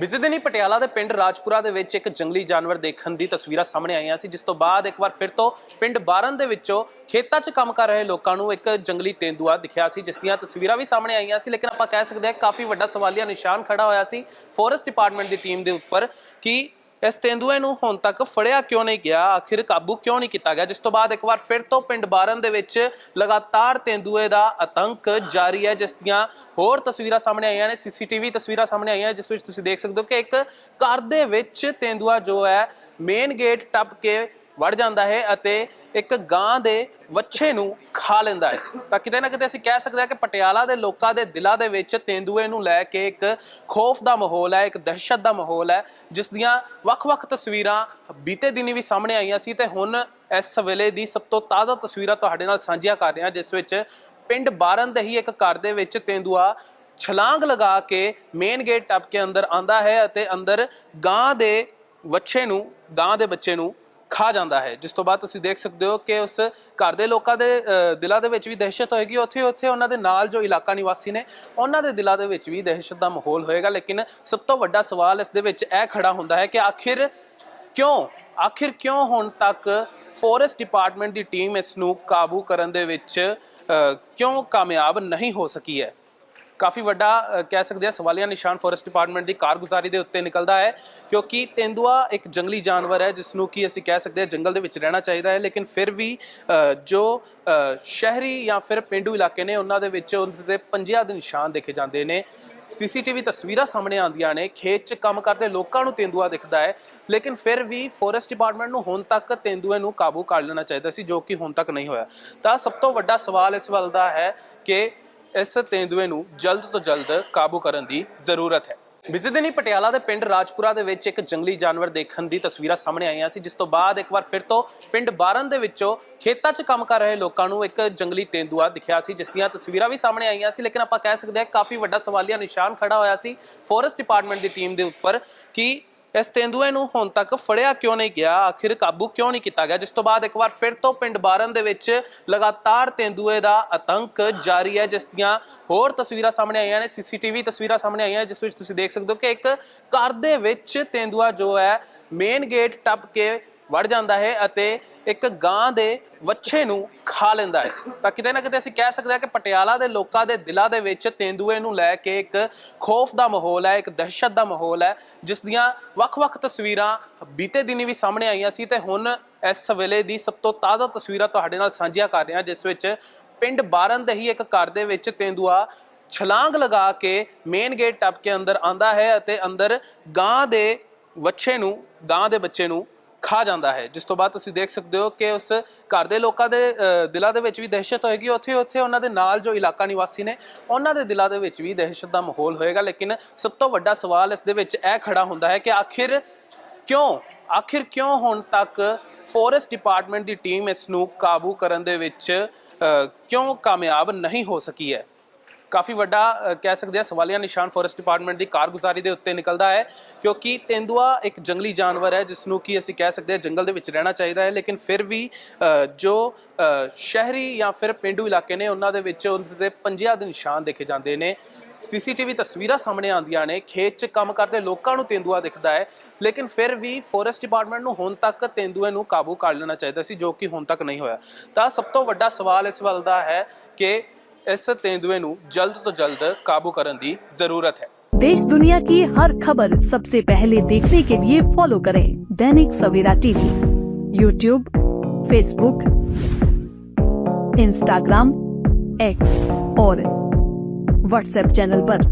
ਬੀਤੇ ਦਿਨੀ ਪਟਿਆਲਾ ਦੇ ਪਿੰਡ ਰਾਜਪੁਰਾ ਦੇ ਵਿੱਚ ਇੱਕ ਜੰਗਲੀ ਜਾਨਵਰ ਦੇਖਣ ਦੀ ਤਸਵੀਰਾਂ ਸਾਹਮਣੇ ਆਈਆਂ ਸੀ, ਜਿਸ ਤੋਂ ਬਾਅਦ ਇੱਕ ਵਾਰ ਫਿਰ ਤੋਂ ਪਿੰਡ ਬਾਰਨ ਦੇ ਵਿੱਚੋਂ ਖੇਤਾਂ 'ਚ ਕੰਮ ਕਰ ਰਹੇ ਲੋਕਾਂ ਨੂੰ ਇੱਕ ਜੰਗਲੀ ਤੇਂਦੂਆ ਦਿਖਿਆ ਸੀ, ਜਿਸ ਦੀਆਂ ਤਸਵੀਰਾਂ ਵੀ ਸਾਹਮਣੇ ਆਈਆਂ ਸੀ। ਲੇਕਿਨ ਆਪਾਂ ਕਹਿ ਸਕਦੇ ਹਾਂ ਕਾਫੀ ਵੱਡਾ ਸਵਾਲੀਆ ਨਿਸ਼ਾਨ ਖੜਾ ਹੋਇਆ ਸੀ ਫੋਰੈਸਟ ਡਿਪਾਰਟਮੈਂਟ ਦੀ ਟੀਮ ਦੇ ਉੱਪਰ ਕਿ ਇਸ ਤੇਂਦੂਏ ਨੂੰ ਹੁਣ ਤੱਕ ਫੜਿਆ ਕਿਉਂ ਨਹੀਂ ਗਿਆ? ਆਖਿਰ ਕਾਬੂ ਕਿਉਂ ਨਹੀਂ ਕੀਤਾ ਗਿਆ? ਜਿਸ ਤੋਂ ਬਾਅਦ ਇੱਕ ਵਾਰ ਫਿਰ ਤੋਂ ਪਿੰਡ ਬਾਰਨ ਦੇ ਵਿੱਚ ਲਗਾਤਾਰ ਤੇਂਦੂਏ ਦਾ ਆਤੰਕ ਜਾਰੀ ਹੈ, ਜਿਸ ਦੀਆਂ ਹੋਰ ਤਸਵੀਰਾਂ ਸਾਹਮਣੇ ਆਈਆਂ ਨੇ, ਸੀਸੀਟੀਵੀ ਤਸਵੀਰਾਂ ਸਾਹਮਣੇ ਆਈਆਂ ਜਿਸ ਵਿੱਚ ਤੁਸੀਂ ਦੇਖ ਸਕਦੇ ਹੋ ਕਿ ਇੱਕ ਘਰ ਦੇ ਵਿੱਚ ਤੇਂਦੂਆ ਜੋ ਹੈ ਮੇਨ ਗੇਟ ਟੱਪ ਕੇ ਵੜ ਜਾਂਦਾ ਹੈ ਅਤੇ ਇੱਕ ਗਾਂ ਦੇ ਵੱਛੇ ਨੂੰ ਖਾ ਲੈਂਦਾ ਹੈ। ਤਾਂ ਕਿਤੇ ਨਾ ਕਿਤੇ ਅਸੀਂ ਕਹਿ ਸਕਦੇ ਹਾਂ ਕਿ ਪਟਿਆਲਾ ਦੇ ਲੋਕਾਂ ਦੇ ਦਿਲਾਂ ਦੇ ਵਿੱਚ ਤੇਂਦੂਏ ਨੂੰ ਲੈ ਕੇ ਇੱਕ ਖੌਫ ਦਾ ਮਾਹੌਲ ਹੈ, ਇੱਕ ਦਹਿਸ਼ਤ ਦਾ ਮਾਹੌਲ ਹੈ, ਜਿਸ ਦੀਆਂ ਵੱਖ-ਵੱਖ ਤਸਵੀਰਾਂ ਬੀਤੇ ਦਿਨੀ ਵੀ ਸਾਹਮਣੇ ਆਈਆਂ ਸੀ ਤੇ ਹੁਣ ਇਸ ਵੇਲੇ ਦੀ ਸਭ ਤੋਂ ਤਾਜ਼ਾ ਤਸਵੀਰਾਂ ਤੁਹਾਡੇ ਨਾਲ ਸਾਂਝੀਆਂ ਕਰ ਰਹੇ ਹਾਂ ਜਿਸ ਵਿੱਚ ਪਿੰਡ ਬਾਰਨ ਦੇ ਹੀ ਇੱਕ ਘਰ ਦੇ ਵਿੱਚ ਤੇਂਦੂਆ ਛਲਾਂਗ ਲਗਾ ਕੇ ਮੇਨ ਗੇਟ ਟੱਪ ਕੇ ਅੰਦਰ ਆਂਦਾ ਹੈ ਅਤੇ ਅੰਦਰ ਗਾਂ ਦੇ ਵੱਛੇ ਨੂੰ, ਗਾਂ ਦੇ ਬੱਚੇ ਨੂੰ ਖਾ ਜਾਂਦਾ ਹੈ। ਜਿਸ ਤੋਂ ਬਾਅਦ ਤੁਸੀਂ ਦੇਖ ਸਕਦੇ ਹੋ ਕਿ ਉਸ ਘਰ ਦੇ ਲੋਕਾਂ ਦੇ ਦਿਲਾਂ ਦੇ ਵਿੱਚ ਵੀ ਦਹਿਸ਼ਤ ਹੋਏਗੀ। ਉੱਥੇ ਉੱਥੇ ਉਹਨਾਂ ਦੇ ਨਾਲ ਜੋ ਇਲਾਕਾ ਨਿਵਾਸੀ ਨੇ, ਉਹਨਾਂ ਦੇ ਦਿਲਾਂ ਦੇ ਵਿੱਚ ਵੀ ਦਹਿਸ਼ਤ ਦਾ ਮਾਹੌਲ ਹੋਏਗਾ। ਲੇਕਿਨ ਸਭ ਤੋਂ ਵੱਡਾ ਸਵਾਲ ਇਸ ਦੇ ਵਿੱਚ ਇਹ ਖੜਾ ਹੁੰਦਾ ਹੈ ਕਿ ਆਖਿਰ ਕਿਉਂ? ਆਖਿਰ ਕਿਉਂ ਹੁਣ ਤੱਕ ਫੋਰੈਸਟ ਡਿਪਾਰਟਮੈਂਟ ਦੀ ਟੀਮ ਇਸ ਨੂੰ ਕਾਬੂ ਕਰਨ ਦੇ ਵਿੱਚ ਕਿਉਂ ਕਾਮਯਾਬ ਨਹੀਂ ਹੋ ਸਕੀ ਹੈ? ਕਾਫੀ ਵੱਡਾ ਕਹਿ ਸਕਦੇ ਹਾਂ, ਸਵਾਲੀਆ ਨਿਸ਼ਾਨ ਫੋਰੈਸਟ ਡਿਪਾਰਟਮੈਂਟ ਦੀ ਕਾਰਗੁਜ਼ਾਰੀ ਦੇ ਉੱਤੇ ਨਿਕਲਦਾ ਹੈ, ਕਿਉਂਕਿ ਤੇਂਦੂਆ ਇੱਕ ਜੰਗਲੀ ਜਾਨਵਰ ਹੈ ਜਿਸ ਨੂੰ ਕਿ ਅਸੀਂ ਕਹਿ ਸਕਦੇ ਹਾਂ ਜੰਗਲ ਦੇ ਵਿੱਚ ਰਹਿਣਾ ਚਾਹੀਦਾ ਹੈ, ਲੇਕਿਨ ਫਿਰ ਵੀ ਜੋ ਸ਼ਹਿਰੀ ਜਾਂ ਫਿਰ ਪਿੰਡੂ ਇਲਾਕੇ ਨੇ, ਉਹਨਾਂ ਦੇ ਵਿੱਚ ਉਹਨਾਂ ਦੇ ਪੰਜਿਆਂ ਦੇ ਨਿਸ਼ਾਨ ਦੇਖੇ ਜਾਂਦੇ ਨੇ। ਸੀਸੀਟੀਵੀ ਤਸਵੀਰਾਂ ਸਾਹਮਣੇ ਆਉਂਦੀਆਂ ਨੇ, ਖੇਤ 'ਚ ਕੰਮ ਕਰਦੇ ਲੋਕਾਂ ਨੂੰ ਤੇਂਦੂਆ ਦਿਖਦਾ ਹੈ, ਲੇਕਿਨ ਫਿਰ ਵੀ ਫੋਰੈਸਟ ਡਿਪਾਰਟਮੈਂਟ ਨੂੰ ਹੁਣ ਤੱਕ ਤੇਂਦੂਏ ਨੂੰ ਕਾਬੂ ਕਰ ਲੈਣਾ ਚਾਹੀਦਾ ਸੀ, ਜੋ ਕਿ ਹੁਣ ਤੱਕ ਨਹੀਂ ਹੋਇਆ। ਤਾਂ ਸਭ ਤੋਂ ਵੱਡਾ ਸਵਾਲ ਇਸ ਵੱਲ ਦਾ ਹੈ ਕਿ ਇਸ ਤੇਂਦੂਏ ਨੂੰ ਜਲਦ ਤੋਂ ਜਲਦ ਕਾਬੂ ਕਰਨ ਦੀ ਜ਼ਰੂਰਤ ਹੈ। ਬੀਤੇ ਦਿਨੀ ਪਟਿਆਲਾ ਦੇ ਪਿੰਡ ਰਾਜਪੁਰਾ ਦੇ ਵਿੱਚ ਇੱਕ ਜੰਗਲੀ ਜਾਨਵਰ ਦੇਖਣ ਦੀ ਤਸਵੀਰਾਂ ਸਾਹਮਣੇ ਆਈਆਂ ਸੀ, ਜਿਸ ਤੋਂ ਬਾਅਦ ਇੱਕ ਵਾਰ ਫਿਰ ਤੋਂ ਪਿੰਡ ਬਾਰਨ ਦੇ ਵਿੱਚੋਂ ਖੇਤਾਂ 'ਚ ਕੰਮ ਕਰ ਰਹੇ ਲੋਕਾਂ ਨੂੰ ਇੱਕ ਜੰਗਲੀ ਤੇਂਦੂਆ ਦਿਖਿਆ ਸੀ, ਜਿਸ ਦੀਆਂ ਤਸਵੀਰਾਂ ਵੀ ਸਾਹਮਣੇ ਆਈਆਂ ਸੀ, ਲੇਕਿਨ ਆਪਾਂ ਕਹਿ ਸਕਦੇ ਹਾਂ ਕਾਫੀ ਵੱਡਾ ਸਵਾਲੀਆ ਨਿਸ਼ਾਨ ਖੜਾ ਹੋਇਆ ਸੀ ਫੋਰੈਸਟ ਡਿਪਾਰਟਮੈਂਟ ਦੀ ਟੀਮ ਦੇ ਉੱਪਰ ਕਿ ਇਸ ਤੇਂਦੂਏ ਨੂੰ ਹੁਣ ਤੱਕ ਫੜਿਆ ਕਿਉਂ ਨਹੀਂ ਗਿਆ? ਆਖਿਰ ਕਾਬੂ ਕਿਉਂ ਨਹੀਂ ਕੀਤਾ ਗਿਆ? ਜਿਸ ਤੋਂ ਬਾਅਦ ਇੱਕ ਵਾਰ ਫਿਰ ਤੋਂ ਪਿੰਡ ਬਾਰਨ ਦੇ ਵਿੱਚ ਲਗਾਤਾਰ ਤੇਂਦੂਏ ਦਾ ਆਤੰਕ ਜਾਰੀ ਹੈ, ਜਿਸ ਦੀਆਂ ਹੋਰ ਤਸਵੀਰਾਂ ਸਾਹਮਣੇ ਆਈਆਂ ਨੇ, ਸੀਸੀਟੀਵੀ ਤਸਵੀਰਾਂ ਸਾਹਮਣੇ ਆਈਆਂ ਜਿਸ ਵਿੱਚ ਤੁਸੀਂ ਦੇਖ ਸਕਦੇ ਹੋ ਕਿ ਇੱਕ ਘਰ ਦੇ ਵਿੱਚ ਤੇਂਦੂਆ ਜੋ ਹੈ ਮੇਨ ਗੇਟ ਟੱਪ ਕੇ ਵੜ ਜਾਂਦਾ ਹੈ ਅਤੇ ਇੱਕ ਗਾਂ ਦੇ ਵੱਛੇ ਨੂੰ ਖਾ ਲੈਂਦਾ ਹੈ। ਤਾਂ ਕਿਤੇ ਨਾ ਕਿਤੇ ਅਸੀਂ ਕਹਿ ਸਕਦੇ ਹਾਂ ਕਿ ਪਟਿਆਲਾ ਦੇ ਲੋਕਾਂ ਦੇ ਦਿਲਾਂ ਦੇ ਵਿੱਚ ਤੇਂਦੂਏ ਨੂੰ ਲੈ ਕੇ ਇੱਕ ਖੌਫ ਦਾ ਮਾਹੌਲ ਹੈ, ਇੱਕ ਦਹਿਸ਼ਤ ਦਾ ਮਾਹੌਲ ਹੈ, ਜਿਸ ਦੀਆਂ ਵੱਖ-ਵੱਖ ਤਸਵੀਰਾਂ ਬੀਤੇ ਦਿਨੀ ਵੀ ਸਾਹਮਣੇ ਆਈਆਂ ਸੀ ਤੇ ਹੁਣ ਇਸ ਵੇਲੇ ਦੀ ਸਭ ਤੋਂ ਤਾਜ਼ਾ ਤਸਵੀਰਾਂ ਤੁਹਾਡੇ ਨਾਲ ਸਾਂਝੀਆਂ ਕਰ ਰਹੇ ਹਾਂ ਜਿਸ ਵਿੱਚ ਪਿੰਡ ਬਾਰਨ ਦੇ ਹੀ ਇੱਕ ਘਰ ਦੇ ਵਿੱਚ ਤੇਂਦੂਆ ਛਲਾਂਗ ਲਗਾ ਕੇ ਮੇਨ ਗੇਟ ਟੱਪ ਕੇ ਅੰਦਰ ਆਂਦਾ ਹੈ ਅਤੇ ਅੰਦਰ ਗਾਂ ਦੇ ਵੱਛੇ ਨੂੰ, ਗਾਂ ਦੇ ਬੱਚੇ ਨੂੰ ਖਾ ਜਾਂਦਾ ਹੈ। ਜਿਸ ਤੋਂ ਬਾਅਦ ਤੁਸੀਂ ਦੇਖ ਸਕਦੇ ਹੋ ਕਿ ਉਸ ਘਰ ਦੇ ਲੋਕਾਂ ਦੇ ਦਿਲਾਂ ਦੇ ਵਿੱਚ ਵੀ ਦਹਿਸ਼ਤ ਹੋਏਗੀ। ਉੱਥੇ ਉੱਥੇ ਉਹਨਾਂ ਦੇ ਨਾਲ ਜੋ ਇਲਾਕਾ ਨਿਵਾਸੀ ਨੇ, ਉਹਨਾਂ ਦੇ ਦਿਲਾਂ ਦੇ ਵਿੱਚ ਵੀ ਦਹਿਸ਼ਤ ਦਾ ਮਾਹੌਲ ਹੋਏਗਾ। ਲੇਕਿਨ ਸਭ ਤੋਂ ਵੱਡਾ ਸਵਾਲ ਇਸ ਦੇ ਵਿੱਚ ਇਹ ਖੜਾ ਹੁੰਦਾ ਹੈ ਕਿ ਆਖਿਰ ਕਿਉਂ ਆਖਿਰ ਕਿਉਂ ਹੁਣ ਤੱਕ ਫੋਰੈਸਟ ਡਿਪਾਰਟਮੈਂਟ ਦੀ ਟੀਮ ਇਸ ਨੂੰ ਕਾਬੂ ਕਰਨ ਦੇ ਵਿੱਚ ਕਿਉਂ ਕਾਮਯਾਬ ਨਹੀਂ ਹੋ ਸਕੀ ਹੈ? ਕਾਫੀ ਵੱਡਾ ਕਹਿ ਸਕਦੇ ਹਾਂ, ਸਵਾਲੀਆ ਨਿਸ਼ਾਨ ਫੋਰੈਸਟ ਡਿਪਾਰਟਮੈਂਟ ਦੀ ਕਾਰਗੁਜ਼ਾਰੀ ਦੇ ਉੱਤੇ ਨਿਕਲਦਾ ਹੈ, ਕਿਉਂਕਿ ਤੇਂਦੂਆ ਇੱਕ ਜੰਗਲੀ ਜਾਨਵਰ ਹੈ ਜਿਸ ਨੂੰ ਕਿ ਅਸੀਂ ਕਹਿ ਸਕਦੇ ਹਾਂ ਜੰਗਲ ਦੇ ਵਿੱਚ ਰਹਿਣਾ ਚਾਹੀਦਾ ਹੈ, ਲੇਕਿਨ ਫਿਰ ਵੀ ਜੋ ਸ਼ਹਿਰੀ ਜਾਂ ਫਿਰ ਪਿੰਡੂ ਇਲਾਕੇ ਨੇ, ਉਹਨਾਂ ਦੇ ਵਿੱਚ ਉਹਨਾਂ ਦੇ ਪੰਜਿਆਂ ਦੇ ਨਿਸ਼ਾਨ ਦੇਖੇ ਜਾਂਦੇ ਨੇ। ਸੀਸੀਟੀਵੀ ਤਸਵੀਰਾਂ ਸਾਹਮਣੇ ਆਉਂਦੀਆਂ ਨੇ, ਖੇਤ 'ਚ ਕੰਮ ਕਰਦੇ ਲੋਕਾਂ ਨੂੰ ਤੇਂਦੂਆ ਦਿਖਦਾ ਹੈ, ਲੇਕਿਨ ਫਿਰ ਵੀ ਫੋਰੈਸਟ ਡਿਪਾਰਟਮੈਂਟ ਨੂੰ ਹੁਣ ਤੱਕ ਤੇਂਦੂਏ ਨੂੰ ਕਾਬੂ ਕਰ ਲੈਣਾ ਚਾਹੀਦਾ ਸੀ, ਜੋ ਕਿ ਹੁਣ ਤੱਕ ਨਹੀਂ ਹੋਇਆ। ਤਾਂ ਸਭ ਤੋਂ ਵੱਡਾ ਸਵਾਲ ਇਸ ਵੱਲ ਦਾ ਹੈ ਕਿ ਇਸ ਤੇਂਦੂਏ ਨੂੰ ਜਲਦ ਤੋਂ ਜਲਦ ਕਾਬੂ ਕਰਨ ਦੀ ਜ਼ਰੂਰਤ ਹੈ देश दुनिया की हर खबर सबसे पहले देखने के लिए फॉलो करें Dainik Savera TV YouTube Facebook Instagram X और व्हाट्सएप चैनल पर।